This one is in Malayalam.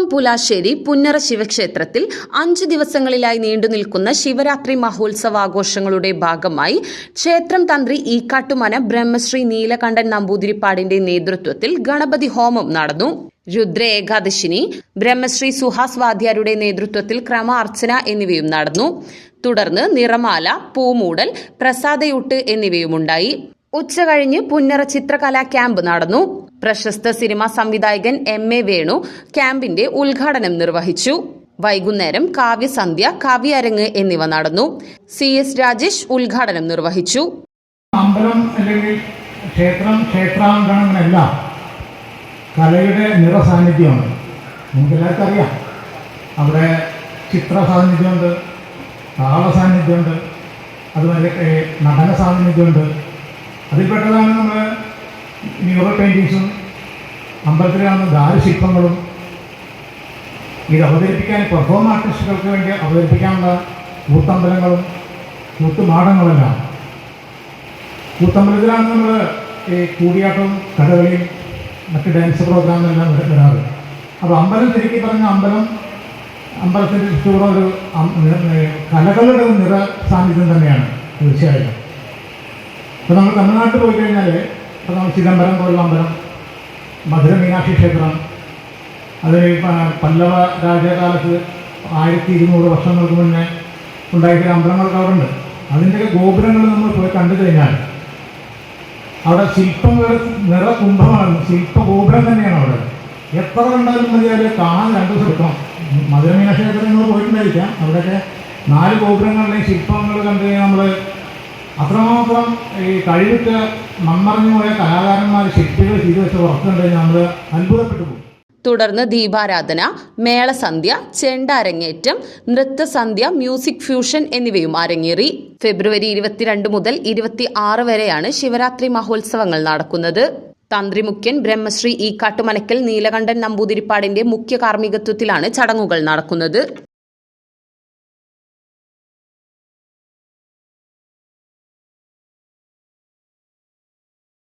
കൊപ്പം പുലാശ്ശേരി പുന്നറ ശിവക്ഷേത്രത്തിൽ അഞ്ചു ദിവസങ്ങളിലായി നീണ്ടുനിൽക്കുന്ന ശിവരാത്രി മഹോത്സവാഘോഷങ്ങളുടെ ഭാഗമായി ക്ഷേത്രം തന്ത്രി ഈക്കാട്ടുമന ബ്രഹ്മശ്രീ നീലകണ്ഠൻ നമ്പൂതിരിപ്പാടിന്റെ നേതൃത്വത്തിൽ ഗണപതി ഹോമം നടന്നു. രുദ്ര ഏകാദശിനി ബ്രഹ്മശ്രീ സുഹാസ് വാദ്യാരുടെ നേതൃത്വത്തിൽ ക്രമ അർച്ചന എന്നിവയും നടന്നു. തുടർന്ന് നിറമാല പൂമൂടൽ പ്രസാദയൂട്ട് എന്നിവയുമുണ്ടായി. ഉച്ചകഴിഞ്ഞ് പുന്നറ ചിത്രകലാ ക്യാമ്പ് നടന്നു. പ്രശസ്ത സിനിമാ സംവിധായകൻ എം എ വേണു ക്യാമ്പിന്റെ ഉദ്ഘാടനം നിർവഹിച്ചു. വൈകുന്നേരം കാവ്യസന്ധ്യ കാവ്യരങ്ങ് എന്നിവ നടന്നു. സി എസ് രാജേഷ് ഉദ്ഘാടനം നിർവഹിച്ചു. അമ്പലം അല്ലെങ്കിൽ ക്ഷേത്രം ക്ഷേത്രാങ്കണമെല്ലാം കലയുടെ നിറസാന്നിധ്യമാണ് നമുക്കെല്ലാവർക്കും അറിയാം അവിടെ ചിത്ര സാന്നിധ്യമുണ്ട് താള സാന്നിധ്യമുണ്ട് അതുപോലെ നടന സാന്നിധ്യമുണ്ട്. അതിൽപ്പെട്ടതാണ് നമ്മൾ മ്യൂറൽ പെയിന്റിങ്സും അമ്പലത്തിലാണ് കാണുന്ന ദാരുശില്പങ്ങളും. ഇത് അവതരിപ്പിക്കാൻ പെർഫോം ആർട്ടിസ്റ്റുകൾക്ക് വേണ്ടി അവതരിപ്പിക്കാനുള്ള കൂത്തമ്പലങ്ങളും കൂത്തുമാടങ്ങളുമെല്ലാം കൂത്തമ്പലത്തിലാണ് നമ്മൾ ഈ കൂടിയാട്ടവും കഥകളിയും മറ്റ് ഡാൻസ് പ്രോഗ്രാമെല്ലാം വരാറ്. അപ്പോൾ അമ്പലം ചുരുക്കി പറഞ്ഞ അമ്പലം അമ്പലത്തിന്റെ ചുറ്റുമുള്ള ഒരു കലകളുടെ നിറ സാന്നിധ്യം തന്നെയാണ് തീർച്ചയായിട്ടും. ഇപ്പോൾ നമ്മൾ തമിഴ്നാട്ടിൽ പോയി കഴിഞ്ഞാൽ ഇപ്പോൾ നമ്മൾ ചിദംബരം പോലുള്ള മധുര മീനാക്ഷി ക്ഷേത്രം. അത് പല്ലവ രാജകാലത്ത് ആയിരത്തി ഇരുന്നൂറ് വർഷങ്ങൾക്ക് മുന്നേ ഉണ്ടാക്കിയ അമ്പലങ്ങളൊക്കെ അവിടെ ഉണ്ട് അതിന്റെയൊക്കെ ഗോപുരങ്ങൾ നമ്മൾ പോയി കണ്ടു കഴിഞ്ഞാൽ അവിടെ ശില്പം നിറ കുംഭമാണ്. ശില്പ ഗോപുരം തന്നെയാണ് അവിടെ. എത്ര കണ്ടാലും മതിയായാലും കാണാൻ രണ്ടു ദിവസം എടുക്കണം. മധുര മീനാക്ഷി ക്ഷേത്രം നിങ്ങൾ പോയിട്ടുണ്ടായിരിക്കാം. അവിടെയൊക്കെ നാല് ഗോപുരങ്ങളുടെയും ശില്പങ്ങൾ കണ്ടു കഴിഞ്ഞാൽ നമ്മൾ അത്രമാത്രം ഈ കഴിവിട്ട് മൺമറഞ്ഞു പോയ കലാകാരന്മാർ ശക്തികൾ ചെയ്തു വെച്ച കഴിഞ്ഞാൽ നമ്മൾ അത്ഭുതപ്പെട്ടു പോകും. തുടർന്ന് ദീപാരാധന മേളസന്ധ്യ ചെണ്ട അരങ്ങേറ്റം നൃത്തസന്ധ്യ മ്യൂസിക് ഫ്യൂഷൻ എന്നിവയും അരങ്ങേറി. ഫെബ്രുവരി ഇരുപത്തിരണ്ട് മുതൽ ഇരുപത്തി ആറ് വരെയാണ് ശിവരാത്രി മഹോത്സവങ്ങൾ നടക്കുന്നത്. തന്ത്രിമുഖ്യൻ ബ്രഹ്മശ്രീ ഈ കാട്ടുമനക്കൽ നീലകണ്ഠൻ നമ്പൂതിരിപ്പാടിന്റെ മുഖ്യ കാർമ്മികത്വത്തിലാണ് ചടങ്ങുകൾ നടക്കുന്നത്.